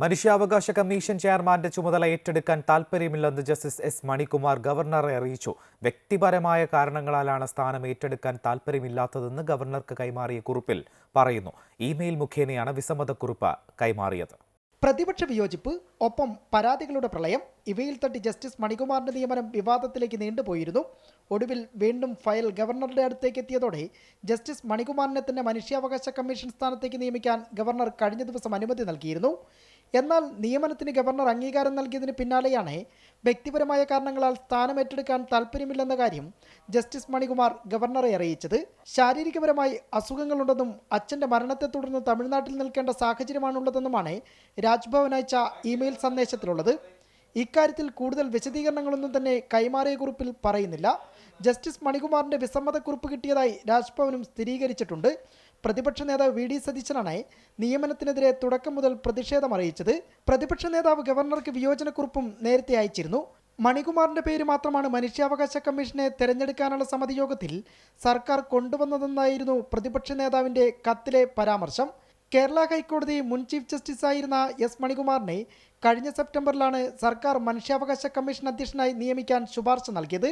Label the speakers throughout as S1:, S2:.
S1: മനുഷ്യാവകാശ കമ്മീഷൻ ചെയർമാന്റെ ചുമതല ഏറ്റെടുക്കാൻ താൽപ്പര്യമില്ലെന്ന് ജസ്റ്റിസ് എസ് മണികുമാർ ഗവർണറെ അറിയിച്ചു. വ്യക്തിപരമായ കാരണങ്ങളാലാണ് സ്ഥാനം ഏറ്റെടുക്കാൻ താൽപ്പര്യമില്ലാത്തതെന്ന് ഗവർണർക്ക് കൈമാറിയ കുറിപ്പിൽ പറയുന്നു. ഇമെയിൽ മുഖേനയാണ് വിസമ്മതക്കുറിപ്പ് കൈമാറിയത്.
S2: പ്രതിപക്ഷ വിയോജിപ്പ് ഒപ്പം പരാതികളുടെ പ്രളയം ഇവയിൽ തട്ടി ജസ്റ്റിസ് മണികുമാറിന്റെ നിയമനം വിവാദത്തിലേക്ക് നീണ്ടുപോയിരുന്നു. ഒടുവിൽ വീണ്ടും ഫയൽ ഗവർണറുടെ അടുത്തേക്ക് എത്തിയതോടെ ജസ്റ്റിസ് മണികുമാറിനെ തന്നെ മനുഷ്യാവകാശ കമ്മീഷൻ സ്ഥാനത്തേക്ക് നിയമിക്കാൻ ഗവർണർ കഴിഞ്ഞ ദിവസം അനുമതി നൽകിയിരുന്നു. എന്നാൽ നിയമനത്തിന് ഗവർണർ അംഗീകാരം നൽകിയതിന് പിന്നാലെയാണ് വ്യക്തിപരമായ കാരണങ്ങളാൽ സ്ഥാനം ഏറ്റെടുക്കാൻ താൽപ്പര്യമില്ലെന്ന കാര്യം ജസ്റ്റിസ് മണികുമാർ ഗവർണറെ അറിയിച്ചത്. ശാരീരികപരമായി അസുഖങ്ങളുണ്ടെന്നും അച്ഛന്റെ മരണത്തെ തുടർന്ന് തമിഴ്നാട്ടിൽ നിൽക്കേണ്ട സാഹചര്യമാണുള്ളതെന്നുമാണ് രാജ്ഭവൻ അയച്ച ഇമെയിൽ സന്ദേശത്തിലുള്ളത്. ഇക്കാര്യത്തിൽ കൂടുതൽ വിശദീകരണങ്ങളൊന്നും തന്നെ കൈമാറിയ കുറിപ്പിൽ പറയുന്നില്ല. ജസ്റ്റിസ് മണികുമാറിന്റെ വിസമ്മതക്കുറിപ്പ് കിട്ടിയതായി രാജ്ഭവനും സ്ഥിരീകരിച്ചിട്ടുണ്ട്. പ്രതിപക്ഷ നേതാവ് വി ഡി സതീശനാണ് നിയമനത്തിനെതിരെ തുടക്കം മുതൽ പ്രതിഷേധം അറിയിച്ചത്. പ്രതിപക്ഷ നേതാവ് ഗവർണർക്ക് വിയോജനക്കുറിപ്പും നേരത്തെ അയച്ചിരുന്നു. മണികുമാറിന്റെ പേര് മാത്രമാണ് മനുഷ്യാവകാശ കമ്മീഷനെ തെരഞ്ഞെടുക്കാനുള്ള സമിതി യോഗത്തിൽ സർക്കാർ കൊണ്ടുവന്നതെന്നായിരുന്നു പ്രതിപക്ഷ നേതാവിന്റെ കത്തിലെ പരാമർശം. കേരള ഹൈക്കോടതി മുൻ ചീഫ് ജസ്റ്റിസായിരുന്ന എസ് മണികുമാറിനെ കഴിഞ്ഞ സെപ്റ്റംബറിലാണ് സർക്കാർ മനുഷ്യാവകാശ കമ്മീഷൻ അധ്യക്ഷനായി നിയമിക്കാൻ ശുപാർശ നൽകിയത്.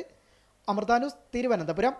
S2: അമൃതാനുസ് തിരുവനന്തപുരം.